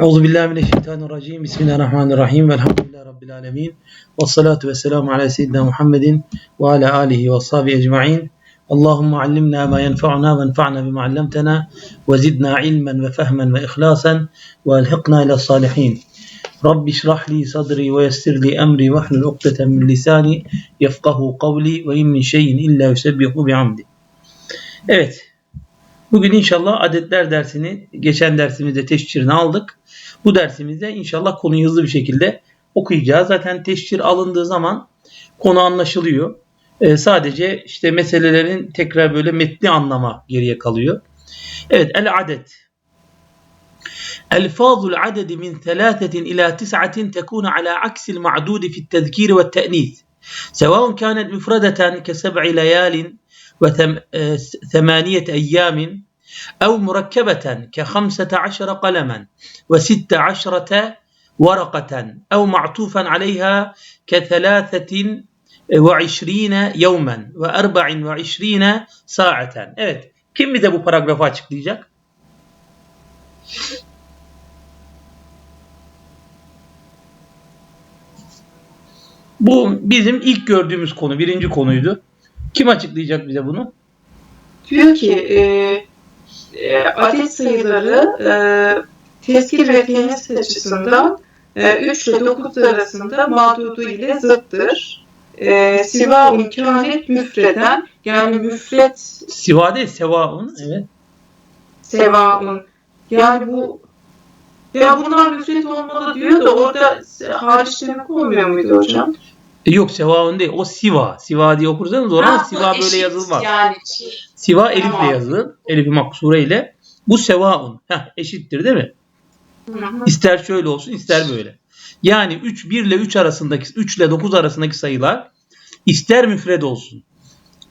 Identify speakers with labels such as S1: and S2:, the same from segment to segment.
S1: أعوذ بالله من الشيطان الرجيم. بسم الله الرحمن الرحيم. والحمد لله رب العالمين. والصلاة والسلام على سيدنا محمد وعلى آله وصحبه أجمعين. اللهم علمنا ما ينفعنا وانفعنا بما علمتنا وزدنا علما وفهما وإخلاصا وألحقنا إلى الصالحين. رب اشرح لي صدري ويسر لي أمري واحلل عقدة من لساني يفقه قولي وإن من شيء إلا يسبح بعمدي Evet, Bugün inşallah adetler dersini geçen dersimizde teşhirini aldık. Bu dersimizde inşallah konuyu hızlı bir şekilde okuyacağız. Zaten teşhir alındığı zaman konu anlaşılıyor. Ee, sadece işte meselelerin tekrar böyle metni anlama geriye kalıyor. Evet el adet. ألفاظ العدد من ثلاثة إلى تسعة تكون على عكس المعدود في التذكير والتأنيث سواء كانت مفردة كسبع ليال وثمانية أيام أو مركبة كخمسة عشر قلما وست عشرة ورقة أو معطوفا عليها كثلاثة وعشرين يوما وأربع وعشرين ساعة Evet. Kim bize bu paragrafı açıklayacak? Bu bizim ilk gördüğümüz konu, birinci konuydu. Kim açıklayacak bize bunu?
S2: Diyor ki e, e, adet sayıları e, tezkir ve tenis açısından e, 3 ile 9 arasında mağdudu ile zıttır. E, Siva imkanet müfreden yani müfret
S1: Siva değil, sevaun. Evet.
S2: sevaun yani bu ya bunlar müfret olmalı diyor da orada hariç demek olmuyor muydu hocam?
S1: E, yok sevaun değil. O siva. Siva diye okursanız orada
S2: Ha,
S1: siva böyle yazılmaz.
S2: Yani
S1: Siva elifle
S2: Tamam.
S1: yazılır. Elif-i maksure ile. Bu sevaun. Heh, eşittir değil mi? İster şöyle olsun ister böyle. Yani 3 1 ile 3 arasındaki 3 ile 9 arasındaki sayılar ister müfred olsun,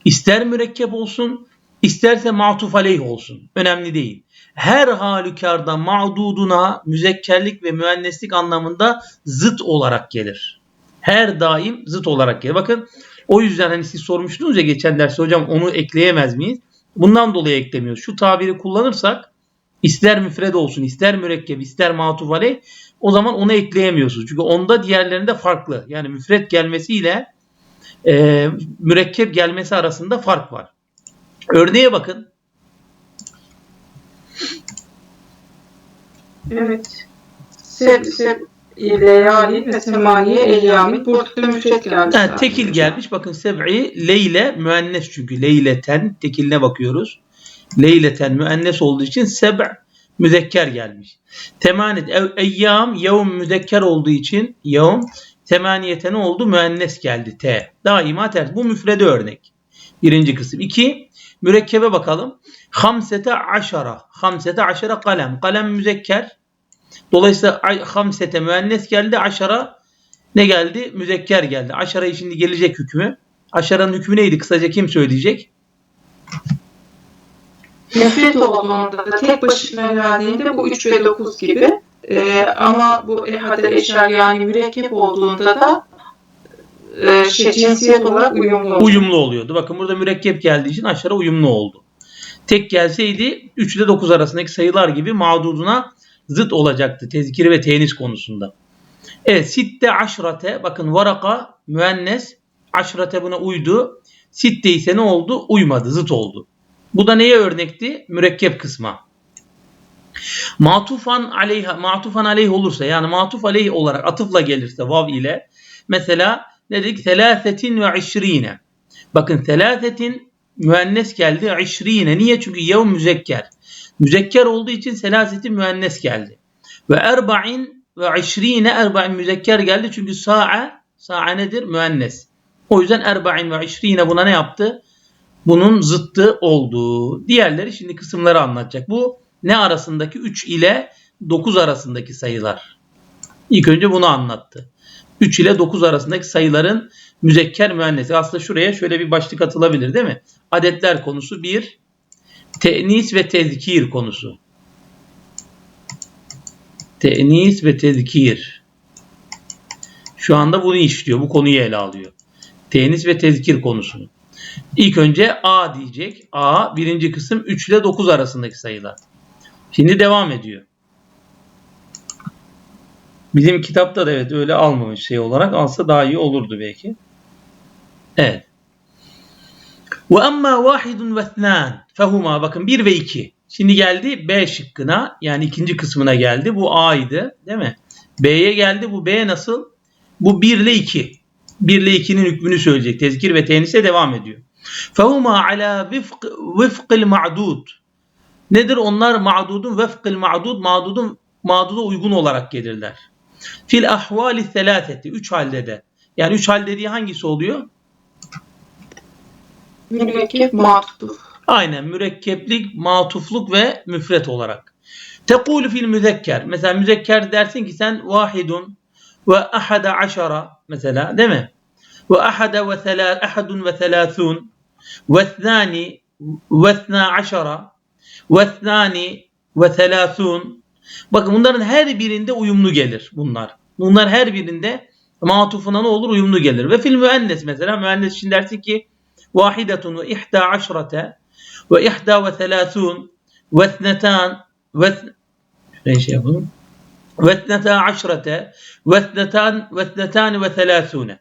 S1: ister mürekkep olsun, isterse matuf aleyh olsun. Önemli değil. Her halükarda mağduduna müzekkerlik ve müenneslik anlamında zıt olarak gelir. Her daim zıt olarak gelir. Bakın o yüzden hani siz sormuştunuz ya geçen derste hocam onu ekleyemez miyiz? Bundan dolayı eklemiyoruz. Şu tabiri kullanırsak ister müfred olsun, ister mürekkep, ister matuf aleyh o zaman onu ekleyemiyorsunuz. Çünkü onda diğerlerinde farklı. Yani müfred gelmesiyle e, mürekkep gelmesi arasında fark var. Örneğe bakın.
S2: Evet. Seb, seb, leyali ve semaniye eyyami. Burada da.
S1: Ha,
S2: zaten
S1: tekil gelmiş. Bakın seb'i leyle müennes çünkü. Leyleten tekiline bakıyoruz. Leyleten müennes olduğu için seb' müzekker gelmiş. Temanet ev, eyyam yevm müzekker olduğu için yevm temaniyete ne oldu? Müennes geldi. T. Daima ters. Bu müfrede örnek. Birinci kısım. İki, mürekkebe bakalım. Hamsete aşara. Hamsete aşara kalem. Kalem müzekker. Dolayısıyla ay- hamsete müennes geldi. Aşara ne geldi? Müzekker geldi. Aşara'yı şimdi gelecek hükmü. Aşara'nın hükmü neydi? Kısaca kim söyleyecek?
S2: Müfret olduğunda da tek başına geldiğinde bu 3 ve 9 gibi. Ee, ama bu ehadel eşer yani mürekkep olduğunda da e, şey, cinsiyet olarak uyumlu oluyor.
S1: Uyumlu oluyordu. Bakın burada mürekkep geldiği için aşara uyumlu oldu. Tek gelseydi 3 ile 9 arasındaki sayılar gibi mağduduna zıt olacaktı. Tezkiri ve tenis konusunda. Evet. Sitte aşrate. Bakın varaka müennes. Aşrate buna uydu. Sitte ise ne oldu? Uymadı. Zıt oldu. Bu da neye örnekti? Mürekkep kısma. Matufan aleyha, matufan aleyh olursa yani matuf aleyh olarak atıfla gelirse vav ile mesela ne dedik? Selâsetin ve işrine. Bakın selâsetin müennes geldi. İşrine. Niye? Çünkü yevm müzekker. Müzekker olduğu için selâsetin müennes geldi. Ve erba'in ve işrine erba'in müzekker geldi. Çünkü sa'a sa'a nedir? Müennes. O yüzden erba'in ve işrine buna ne yaptı? Bunun zıttı oldu. Diğerleri şimdi kısımları anlatacak. Bu ne arasındaki 3 ile 9 arasındaki sayılar. İlk önce bunu anlattı. 3 ile 9 arasındaki sayıların müzekker müennesi. Aslında şuraya şöyle bir başlık atılabilir değil mi? Adetler konusu 1. Te'nis ve tezkir konusu. Te'nis ve tezkir. Şu anda bunu işliyor. Bu konuyu ele alıyor. Te'nis ve tezkir konusunu. İlk önce A diyecek. A birinci kısım 3 ile 9 arasındaki sayılar. Şimdi devam ediyor. Bizim kitapta da evet öyle almamış şey olarak alsa daha iyi olurdu belki. Evet. Ve amma vahidun ve fehuma bakın 1 ve 2. Şimdi geldi B şıkkına yani ikinci kısmına geldi. Bu A'ydı değil mi? B'ye geldi. Bu B nasıl? Bu 1 ile 2. 1 ile 2'nin hükmünü söyleyecek. Tezkir ve tenise devam ediyor. Fehuma ala vifk, vifkil ma'dud. Nedir onlar? Ma'dudun vefkil ma'dud. Ma'dudun ma'duda uygun olarak gelirler. Fil ahvali selaseti. Üç halde de. Yani üç hal dediği hangisi oluyor?
S2: Mürekkep matuf.
S1: Aynen mürekkeplik, matufluk ve müfret olarak. Tekulu fil müzekker. Mesela müzekker dersin ki sen vahidun ve ahada aşara mesela değil mi? Ve ahada ve selâ, ahadun ve selâthun ve thani ve thna aşara ve thani ve selâthun Bakın bunların her birinde uyumlu gelir bunlar. Bunlar her birinde matufuna ne olur? Uyumlu gelir. Ve fil müennes mesela müennes için dersin ki vahidetun ve ihda aşrate ve ihda ve selâthun ve thnetan ve ne şey yapalım? Ve thneta aşrete ve thnetan ve thnetani ve selâthune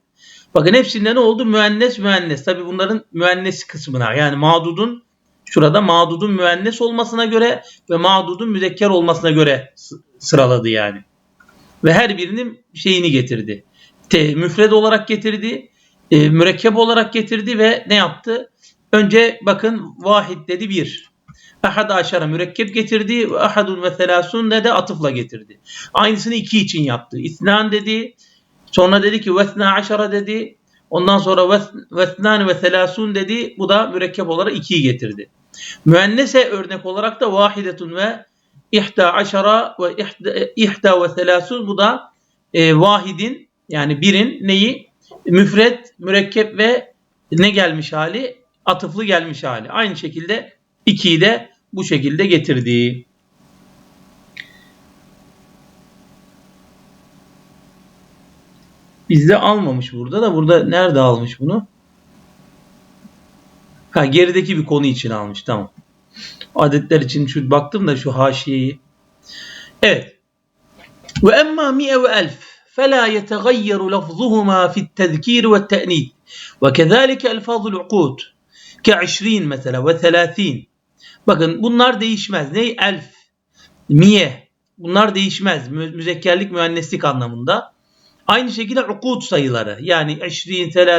S1: Bakın hepsinde ne oldu? Müennes müennes. Tabi bunların müennes kısmına yani mağdudun şurada mağdudun müennes olmasına göre ve mağdudun müzekker olmasına göre sıraladı yani. Ve her birinin şeyini getirdi. Te, müfred olarak getirdi, e, mürekkep olarak getirdi ve ne yaptı? Önce bakın vahid dedi bir. Ahad aşara mürekkep getirdi ve ahadun ve selasun ne de atıfla getirdi. Aynısını iki için yaptı. İsnan dedi. Sonra dedi ki vesna aşara dedi. Ondan sonra ves- vesnan ve selasun dedi. Bu da mürekkep olarak ikiyi getirdi. Müennese örnek olarak da vahidetun ve ihda aşara ve ihda, ihda ve selasun bu da e, vahidin yani birin neyi? Müfret, mürekkep ve ne gelmiş hali? Atıflı gelmiş hali. Aynı şekilde ikiyi de bu şekilde getirdi. Bizde almamış burada da burada nerede almış bunu? Ha gerideki bir konu için almış tamam. Adetler için şu baktım da şu haşiyeyi. Evet. Ve emma mi'e ve elf فلا يتغير لفظهما في التذكير والتأنيث وكذلك ألفاظ العقود Ke'işrin mesela ve telâfîn. Bakın bunlar değişmez. Ney? Elf, miye. Bunlar değişmez. Müzekkerlik, müenneslik anlamında. Aynı şekilde ukut sayıları. Yani 20, 30, 40,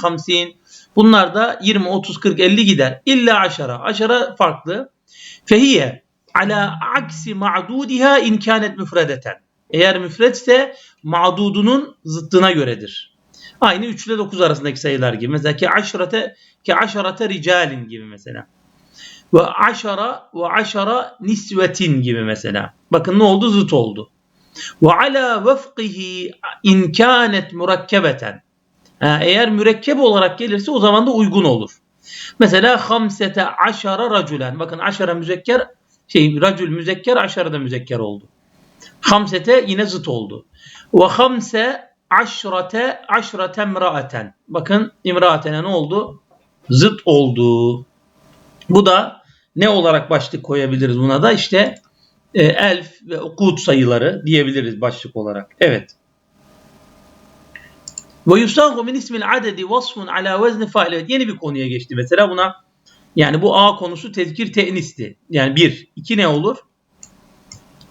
S1: 50. Bunlar da 20, 30, 40, 50 gider. İlla aşara. Aşara farklı. Fehiye ala aksi ma'dudiha imkanet müfredeten. Eğer müfretse ma'dudunun zıttına göredir. Aynı 3 ile 9 arasındaki sayılar gibi. Mesela ki aşrete ki aşarate ricalin gibi mesela. Ve aşara ve aşara nisvetin gibi mesela. Bakın ne oldu? Zıt oldu. Ve ala vefkihi in kânet mürekkebeten. Eğer mürekkep olarak gelirse o zaman da uygun olur. Mesela hamsete aşara raculen. Bakın aşara müzekker şey racül müzekker aşara da müzekker oldu. Hamsete yine zıt oldu. Ve hamse aşrate aşrate imraaten. Bakın imraatene ne oldu? Zıt oldu. Bu da ne olarak başlık koyabiliriz buna da? İşte e, elf ve ukut sayıları diyebiliriz başlık olarak. Evet. Ve yusagu min ismil adedi vasfun ala vezni fail. Evet, yeni bir konuya geçti mesela buna. Yani bu A konusu tezkir te'nisti. Yani bir. iki ne olur?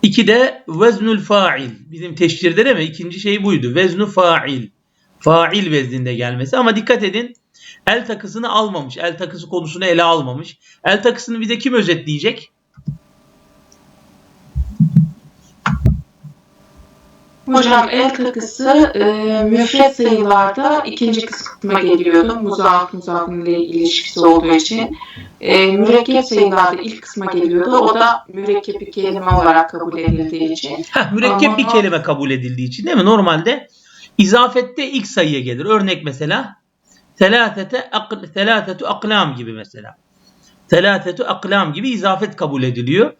S1: İki de veznül fail. Bizim teşhirde değil mi? İkinci şey buydu. Veznu fail. Fail vezninde gelmesi. Ama dikkat edin. El takısını almamış. El takısı konusunu ele almamış. El takısını bize kim özetleyecek?
S2: Hocam el takısı e, müfret sayılarda ikinci kısma geliyordu. Muzaf muzafın ile ilişkisi olduğu için. E, mürekkep sayılarda ilk kısma geliyordu. O da mürekkep bir kelime olarak kabul edildiği için.
S1: Heh, mürekkep
S2: Ama-
S1: bir kelime kabul edildiği için değil mi? Normalde izafette ilk sayıya gelir. Örnek mesela telâfete ak, telâfetu aklam gibi mesela. Telâfetu aklam gibi izafet kabul ediliyor.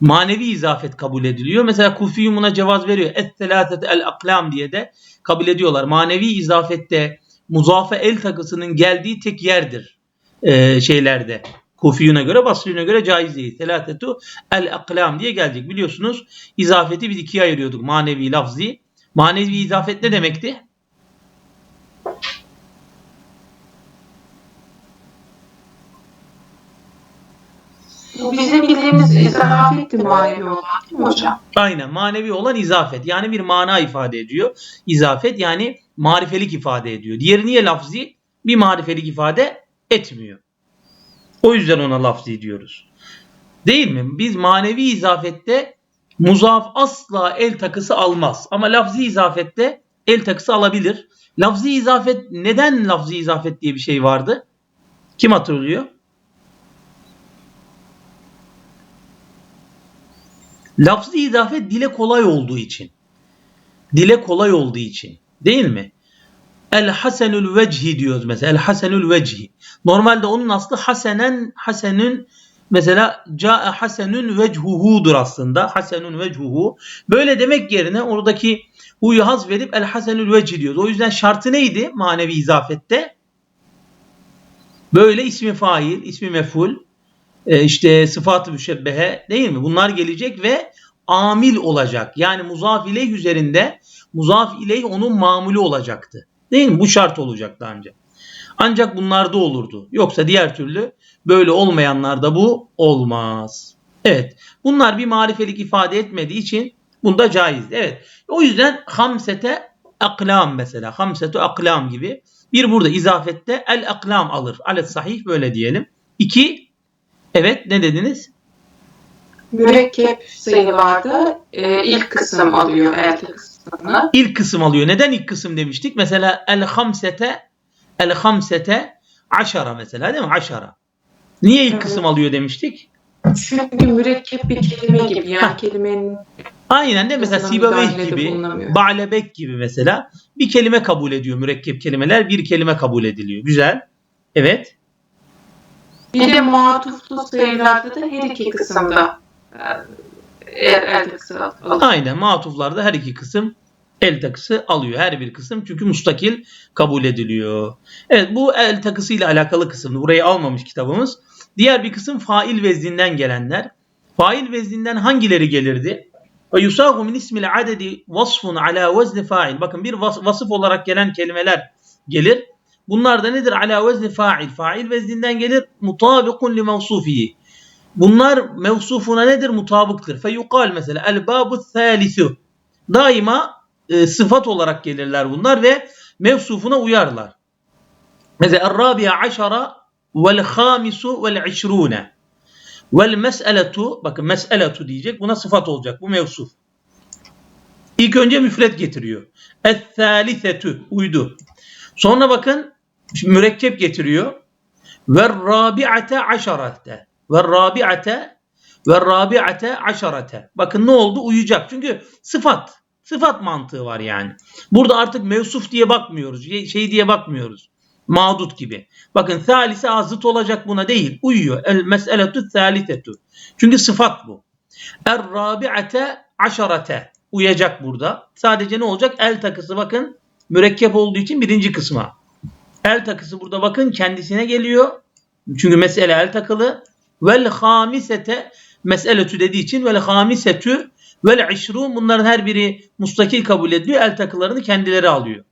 S1: Manevi izafet kabul ediliyor. Mesela Kufiyyum buna cevaz veriyor. Et telâfete el aklam diye de kabul ediyorlar. Manevi izafette muzafe el takısının geldiği tek yerdir. Ee, şeylerde. Kufiyuna göre, Basriyuna göre caiz değil. Selasetu el aklam diye gelecek. Biliyorsunuz izafeti biz ikiye ayırıyorduk. Manevi, lafzi. Manevi izafet ne demekti?
S2: Bizim bildiğimiz izafetti manevi olan değil mi hocam?
S1: Aynen manevi olan izafet. Yani bir mana ifade ediyor. İzafet yani marifelik ifade ediyor. Diğeri niye lafzi? Bir marifelik ifade etmiyor. O yüzden ona lafzi diyoruz. Değil mi? Biz manevi izafette muzaf asla el takısı almaz. Ama lafzi izafette el takısı alabilir. Lafzi izafet neden lafzi izafet diye bir şey vardı? Kim hatırlıyor? Lafzi izafet dile kolay olduğu için. Dile kolay olduğu için. Değil mi? El hasenül vecihi diyoruz mesela. El hasenül vecihi. Normalde onun aslı hasenen hasenün mesela ca'e hasenün vechuhu'dur aslında. Hasenün vechuhu. Böyle demek yerine oradaki hu'yu haz verip el hasenül vecihi diyoruz. O yüzden şartı neydi manevi izafette? Böyle ismi fail, ismi meful, e, işte sıfat-ı müşebbehe değil mi? Bunlar gelecek ve amil olacak. Yani muzaf ileyh üzerinde muzaf ileyh onun mamulü olacaktı. Değil mi? Bu şart olacaktı ancak. Ancak bunlarda olurdu. Yoksa diğer türlü böyle olmayanlarda bu olmaz. Evet. Bunlar bir marifelik ifade etmediği için bunda caiz. Evet. O yüzden hamsete aklam mesela. Hamsetu aklam gibi. Bir burada izafette el aklam alır. Alet sahih böyle diyelim. İki Evet ne dediniz?
S2: Mürekkep sayılarda e, ilk kısım alıyor el kısmını.
S1: İlk kısım alıyor. Neden ilk kısım demiştik? Mesela el hamsete el hamsete aşara mesela değil mi? Aşara. Niye ilk
S2: Evet.
S1: kısım alıyor demiştik?
S2: Çünkü mürekkep bir kelime gibi yani
S1: Heh.
S2: kelimenin
S1: Aynen de mesela
S2: müdahalede
S1: gibi, ba'lebek gibi mesela bir kelime kabul ediyor. Mürekkep kelimeler bir kelime kabul ediliyor. Güzel. Evet.
S2: Bir de matuflu sayılarda da her iki kısımda e, el, takısı alıyor.
S1: Aynen matuflarda her iki kısım el takısı alıyor. Her bir kısım çünkü mustakil kabul ediliyor. Evet bu el takısı ile alakalı kısımdı. Burayı almamış kitabımız. Diğer bir kısım fail vezninden gelenler. Fail vezninden hangileri gelirdi? Ve yusagu min ismil adedi vasfun ala vezni fail. Bakın bir vas- vasıf olarak gelen kelimeler gelir. Bunlar da nedir? Ala vezni fail. Fail vezninden gelir. Mutabikun li mevsufihi. Bunlar mevsufuna nedir? Mutabıktır. Feyukal mesela el babu thalithu. Daima e, sıfat olarak gelirler bunlar ve mevsufuna uyarlar. Mesela el-rabi'a aşara vel hamisu vel işrune. Vel mes'eletu bakın mes'eletu diyecek. Buna sıfat olacak. Bu mevsuf. İlk önce müfret getiriyor. Es-salisetu uydu. Sonra bakın şimdi mürekkep getiriyor. Ve rabi'ate aşarate. Ve rabi'ate ve rabi'ate aşarate. Bakın ne oldu? Uyuyacak. Çünkü sıfat. Sıfat mantığı var yani. Burada artık mevsuf diye bakmıyoruz. Şey şey diye bakmıyoruz. Mağdut gibi. Bakın salise azıt olacak buna değil. Uyuyor. El meseletu salisetu. Çünkü sıfat bu. Er rabi'ate aşarate. Uyacak burada. Sadece ne olacak? El takısı bakın mürekkep olduğu için birinci kısma. El takısı burada bakın kendisine geliyor. Çünkü mesele el takılı. Vel hamisete meseletü dediği için vel hamisetü vel işrun bunların her biri mustakil kabul ediliyor. El takılarını kendileri alıyor.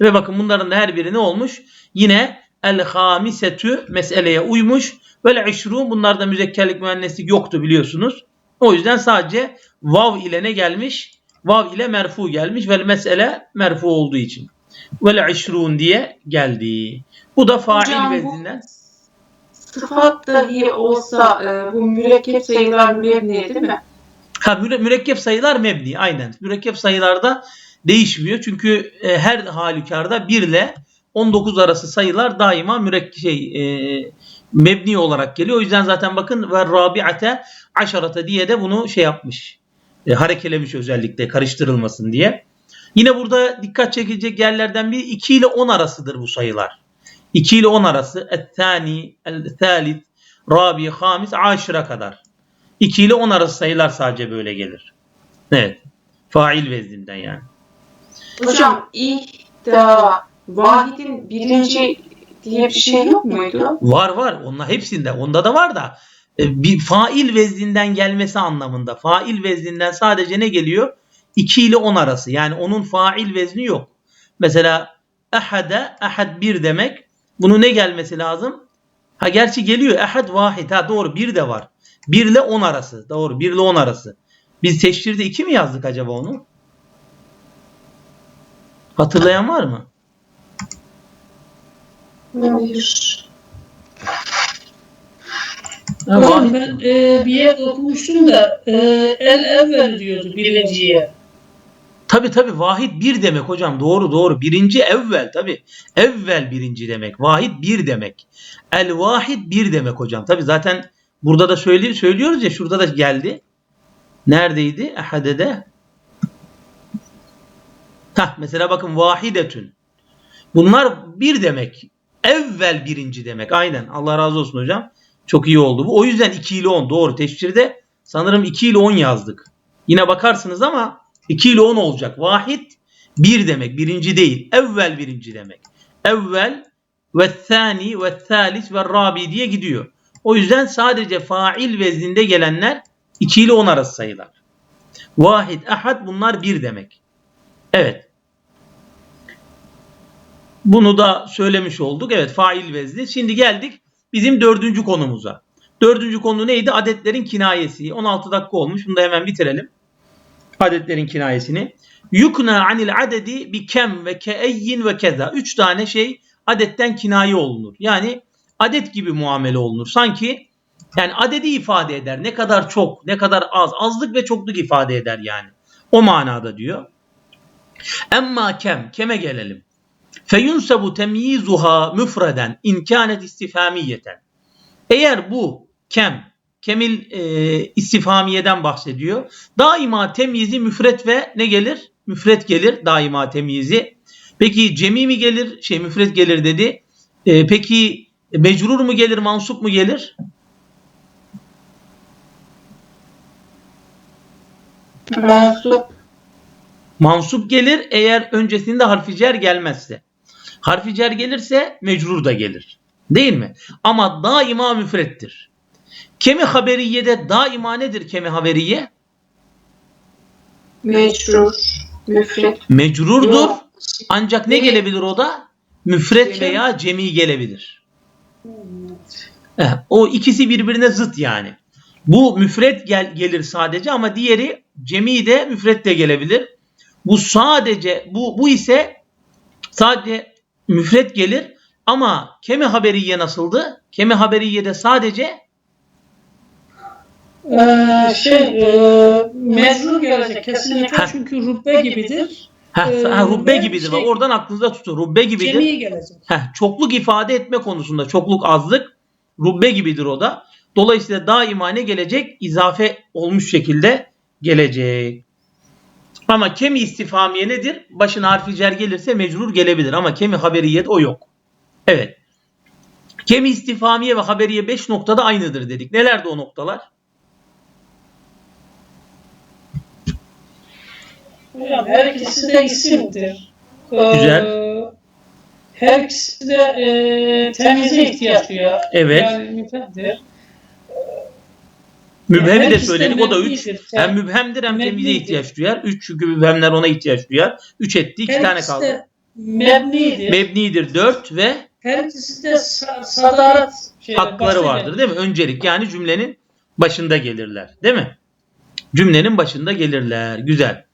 S1: Ve bakın bunların da her biri ne olmuş? Yine el hamisetü meseleye uymuş. Vel işrun bunlarda müzekkerlik müenneslik yoktu biliyorsunuz. O yüzden sadece vav ile ne gelmiş? Vav ile merfu gelmiş ve mesele merfu olduğu için. Vel işrun diye geldi. Bu da fail
S2: Hocam
S1: vezninden.
S2: sıfat dahi olsa e, bu mürekkep sayılar mebni değil mi?
S1: Ha müre- mürekkep sayılar mebni aynen. Mürekkep sayılarda değişmiyor. Çünkü e, her halükarda 1 ile 19 arası sayılar daima mürek şey e, mebni olarak geliyor. O yüzden zaten bakın ve rabiate aşarata diye de bunu şey yapmış. E, harekelemiş özellikle karıştırılmasın diye. Yine burada dikkat çekilecek yerlerden biri 2 ile 10 arasıdır bu sayılar. 2 ile 10 arası et-tani, el-thalith, rabi, hamis, aşıra kadar. 2 ile 10 arası sayılar sadece böyle gelir. Evet. Fail vezninden yani.
S2: Hocam ihda vahidin birinci diye bir şey yok muydu?
S1: Var var. Onlar hepsinde. Onda da var da e, bir fail vezninden gelmesi anlamında. Fail vezninden sadece ne geliyor? 2 ile 10 arası. Yani onun fail vezni yok. Mesela ahade, ahad bir demek. Bunu ne gelmesi lazım? Ha gerçi geliyor. Ahad vahid. Ha doğru. Bir de var. 1 ile 10 arası. Doğru. 1 ile 10 arası. Biz teşhirde 2 mi yazdık acaba onu? Hatırlayan var mı?
S2: Hayır.
S1: Vahid.
S3: ben e, bir yer okumuştum da e, el evvel diyordu birinciye.
S1: Tabi tabi vahid bir demek hocam. Doğru doğru. Birinci evvel tabi evvel birinci demek. Vahid bir demek. El vahid bir demek hocam. Tabi zaten burada da söyle, söylüyoruz ya şurada da geldi. Neredeydi? Ehadede. Hah, mesela bakın vahidetün. Bunlar bir demek. Evvel birinci demek. Aynen. Allah razı olsun hocam. Çok iyi oldu bu. O yüzden 2 ile 10 doğru. Teşhirde sanırım 2 ile 10 yazdık. Yine bakarsınız ama 2 ile 10 olacak. Vahid bir demek. Birinci değil. Evvel birinci demek. Evvel ve thani ve thalis ve rabi diye gidiyor. O yüzden sadece fail vezninde gelenler 2 ile 10 arası sayılar. Vahid, ahad bunlar bir demek. Evet. Bunu da söylemiş olduk. Evet fail vezni. Şimdi geldik bizim dördüncü konumuza. Dördüncü konu neydi? Adetlerin kinayesi. 16 dakika olmuş. Bunu da hemen bitirelim adetlerin kinayesini. Yukna anil adedi bi kem ve keeyyin ve keza. Üç tane şey adetten kinaye olunur. Yani adet gibi muamele olunur. Sanki yani adedi ifade eder. Ne kadar çok, ne kadar az. Azlık ve çokluk ifade eder yani. O manada diyor. Emma kem, keme gelelim. Feyunsabu temyizuha müfreden imkanet istifamiyeten. Eğer bu kem kemil e, istifamiyeden bahsediyor. Daima temyizi müfret ve ne gelir? Müfret gelir daima temyizi. Peki cemi mi gelir? Şey müfret gelir dedi. E, peki mecrur mu gelir, mansup mu gelir?
S2: Mensup.
S1: Mansup gelir eğer öncesinde harfi cer gelmezse. Harfi cer gelirse mecrur da gelir. Değil mi? Ama daima müfrettir. Kemi haberiyede daima nedir kemi haberiye?
S2: Mecrur. Müfret.
S1: Mecrurdur. Ancak ne gelebilir o da? Müfret veya cemi gelebilir. Eh, o ikisi birbirine zıt yani. Bu müfret gel, gelir sadece ama diğeri cemi de müfret de gelebilir. Bu sadece bu bu ise sadece müfret gelir ama kemi haberiye nasıldı? Kemi haberiye de sadece
S3: E, şey e, mecbur gelecek kesinlikle
S1: Ha.
S3: çünkü rubbe gibidir.
S1: heh,
S3: Ee,
S1: ha, rubbe gibidir.
S3: şey-
S1: Oradan aklınızda tutun. Rubbe gibidir.
S3: Cemi gelecek.
S1: Heh, çokluk ifade etme konusunda çokluk azlık rubbe gibidir o da. Dolayısıyla daima ne gelecek? İzafe olmuş şekilde gelecek. Ama kemi istifamiye nedir? Başına harfi cer gelirse mecrur gelebilir ama kemi haberiyet o yok. Evet. Kemi istifamiye ve haberiye 5 noktada aynıdır dedik. Nelerdi o noktalar?
S3: Hocam her ikisi de isimdir.
S1: Güzel.
S3: Her ikisi de e, temize ihtiyaç duyar.
S1: Evet.
S3: Yani müfrettir.
S1: Mübhemi de söyledik o da 3.
S3: mebnidir.
S1: Hem mübhemdir hem temize ihtiyaç duyar. 3 çünkü mübhemler ona ihtiyaç duyar. 3 etti 2
S3: Her
S1: tane kaldı.
S3: mebnidir.
S1: Mebnidir 4 ve
S3: Her ikisi de sa- sadarat şey,
S1: hakları vardır değil mi? Öncelik yani cümlenin başında gelirler değil mi? Cümlenin başında gelirler. Güzel.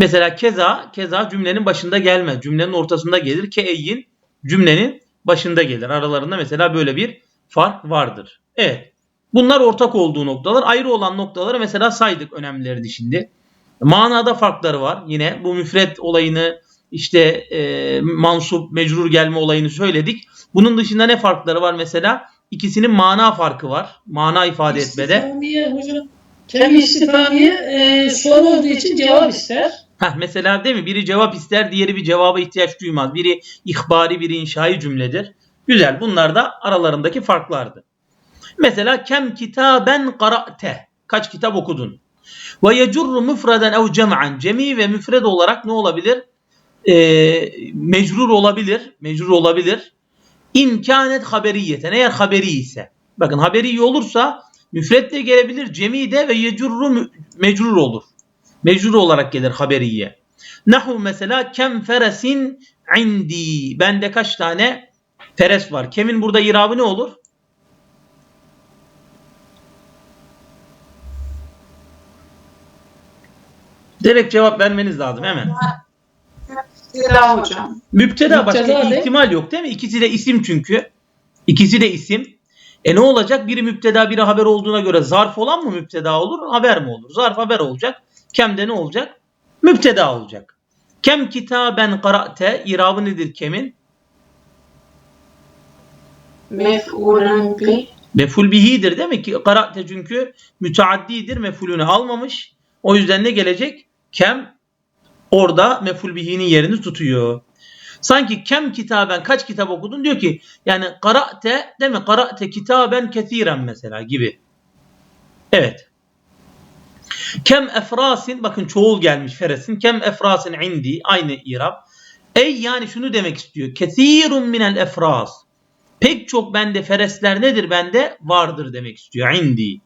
S1: Mesela keza, keza cümlenin başında gelmez. Cümlenin ortasında gelir. Keeyyin cümlenin başında gelir. Aralarında mesela böyle bir fark vardır. Evet. Bunlar ortak olduğu noktalar. Ayrı olan noktaları mesela saydık önemlilerini şimdi. Manada farkları var. Yine bu müfret olayını işte e, mansup, mecrur gelme olayını söyledik. Bunun dışında ne farkları var mesela? İkisinin mana farkı var. Mana ifade etmede.
S3: İstifamiye hocam. Kendi istifamiye e, soru olduğu için cevap ister.
S1: Heh, mesela değil mi? Biri cevap ister, diğeri bir cevaba ihtiyaç duymaz. Biri ihbari, biri inşai cümledir. Güzel. Bunlar da aralarındaki farklardı. Mesela kem kitaben qara'te. Kaç kitap okudun? Ve yecurru müfreden ev cem'an. Cemi ve müfred olarak ne olabilir? Ee, mecrur olabilir. Mecrur olabilir. İmkanet haberiyeten eğer haberi ise. Bakın haberi olursa müfret de gelebilir, cemi de ve yecurru mecrur olur. Mecrur olarak gelir haberiye. Nahu mesela kem feresin indi. Bende kaç tane feres var. Kemin burada irabı ne olur? Direkt cevap vermeniz lazım hemen.
S2: Selam hocam.
S1: Müpteda başka
S3: Müpteda
S1: ihtimal yok değil mi? İkisi de isim çünkü. İkisi de isim. E ne olacak? Biri müpteda biri haber olduğuna göre zarf olan mı müpteda olur? Haber mi olur? Zarf haber olacak. Kem de ne olacak? Müpteda olacak. Kem kitaben qara'te irabı nedir kemin?
S2: Mef'ulun bi.
S1: Meful bihidir değil mi ki? Qara'te çünkü müteaddidir. Mefulünü almamış. O yüzden ne gelecek? Kem orada meful bihinin yerini tutuyor. Sanki kem kitaben kaç kitap okudun diyor ki yani qara'te değil mi? Qara'te kitaben kesiren mesela gibi. Evet. Kem efrasin bakın çoğul gelmiş feresin. Kem efrasin indi aynı irab. Ey yani şunu demek istiyor. Kesirun minel efras. Pek çok bende feresler nedir bende? Vardır demek istiyor. İndi.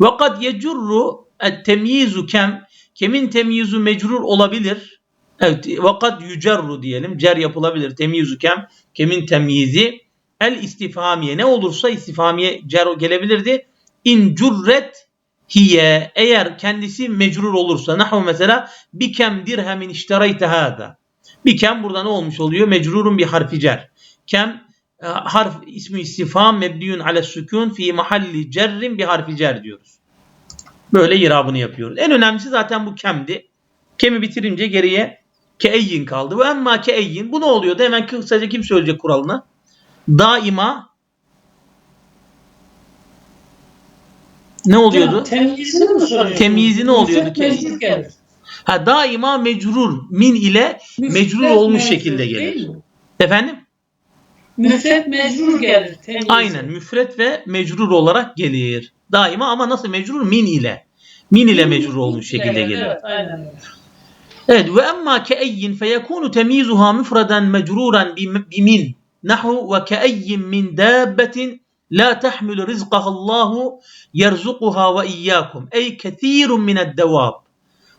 S1: Ve kad yecurru temyizu kem. Kemin temyizu mecrur olabilir. Evet. Ve kad yücerru diyelim. Cer yapılabilir. Temyizu kem. Kemin temyizi. El istifhamiye. Ne olursa istifhamiye cer gelebilirdi. İn curret hiye. Eğer kendisi mecrur olursa. Nahu mesela bikem dirhemin iştereyte hâda. Bikem burada ne olmuş oluyor? Mecrurun bir harfi cer. Kem e, harf ismi istifham mebniyun ale sükun fi mahalli cerrin bir harfi cer diyoruz. Böyle irabını yapıyoruz. En önemlisi zaten bu kemdi. Kemi bitirince geriye keeyyin kaldı. Ve emma keeyyin. Bu ne oluyordu? Hemen kısaca kim söyleyecek kuralını? Daima ne oluyordu?
S3: Temyizini mi soruyorsun?
S1: Temyizi ne oluyordu ki?
S3: mecrur gelir.
S1: Ha daima mecrur min ile mecrur
S3: Müfret
S1: olmuş
S3: mecrur
S1: şekilde
S3: değil
S1: gelir. Efendim?
S3: Müfret mecrur gelir. temyizi.
S1: Aynen müfret ve mecrur olarak gelir. Daima ama nasıl mecrur? Min ile. Min ile mecrur olmuş şekilde gelir.
S3: Evet aynen.
S1: Evet ve emma keeyyin feyekunu temyizuha müfreden mecruran bimin nahu ve keeyyin min dabbetin la tahmilu rizqaha Allahu yerzuquha ve iyyakum. Ey kethirun mined devab.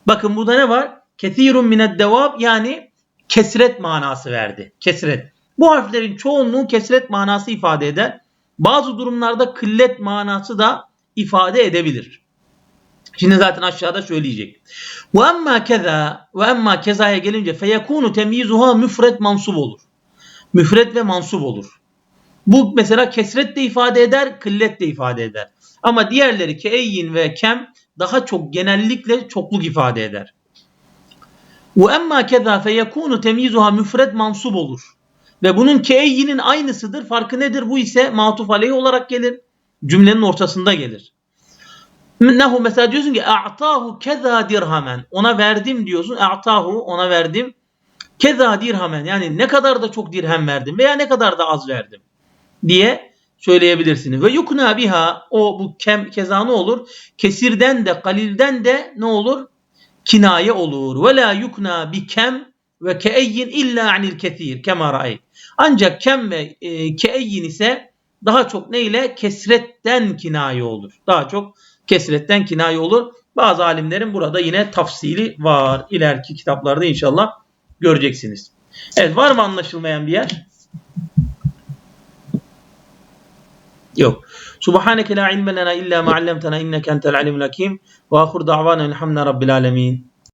S1: Bakın burada ne var? Kethirun mined devab yani kesret manası verdi. Kesret. Bu harflerin çoğunluğu kesret manası ifade eder. Bazı durumlarda kıllet manası da ifade edebilir. Şimdi zaten aşağıda söyleyecek. Ve emma keza ve emma kezaya gelince feyekunu temyizuha müfret mansub olur. Müfret ve mansup olur. Bu mesela kesret de ifade eder, kıllet de ifade eder. Ama diğerleri keeyyin ve kem daha çok genellikle çokluk ifade eder. Ve emma keza feyekunu temyizuha müfret mansub olur. Ve bunun keeyyinin aynısıdır. Farkı nedir? Bu ise matuf aleyh olarak gelir. Cümlenin ortasında gelir. Nehu mesela diyorsun ki a'tahu keza dirhamen. Ona verdim diyorsun. A'tahu ona verdim. Keza dirhamen. Yani ne kadar da çok dirhem verdim veya ne kadar da az verdim diye söyleyebilirsiniz. Ve yukna biha o bu kem, keza ne olur? Kesirden de kalilden de ne olur? Kinaye olur. Ve la yukna bi kem ve keeyyin illa anil kesir kema ra'ayt. Ancak kem ve e, keeyyin ise daha çok ne ile? Kesretten kinaye olur. Daha çok kesretten kinaye olur. Bazı alimlerin burada yine tafsili var. İleriki kitaplarda inşallah göreceksiniz. Evet var mı anlaşılmayan bir yer? يو سبحانك لا علم لنا إلا ما علمتنا إنك أنت العليم الحكيم. وآخر دعوانا الحمد رب العالمين.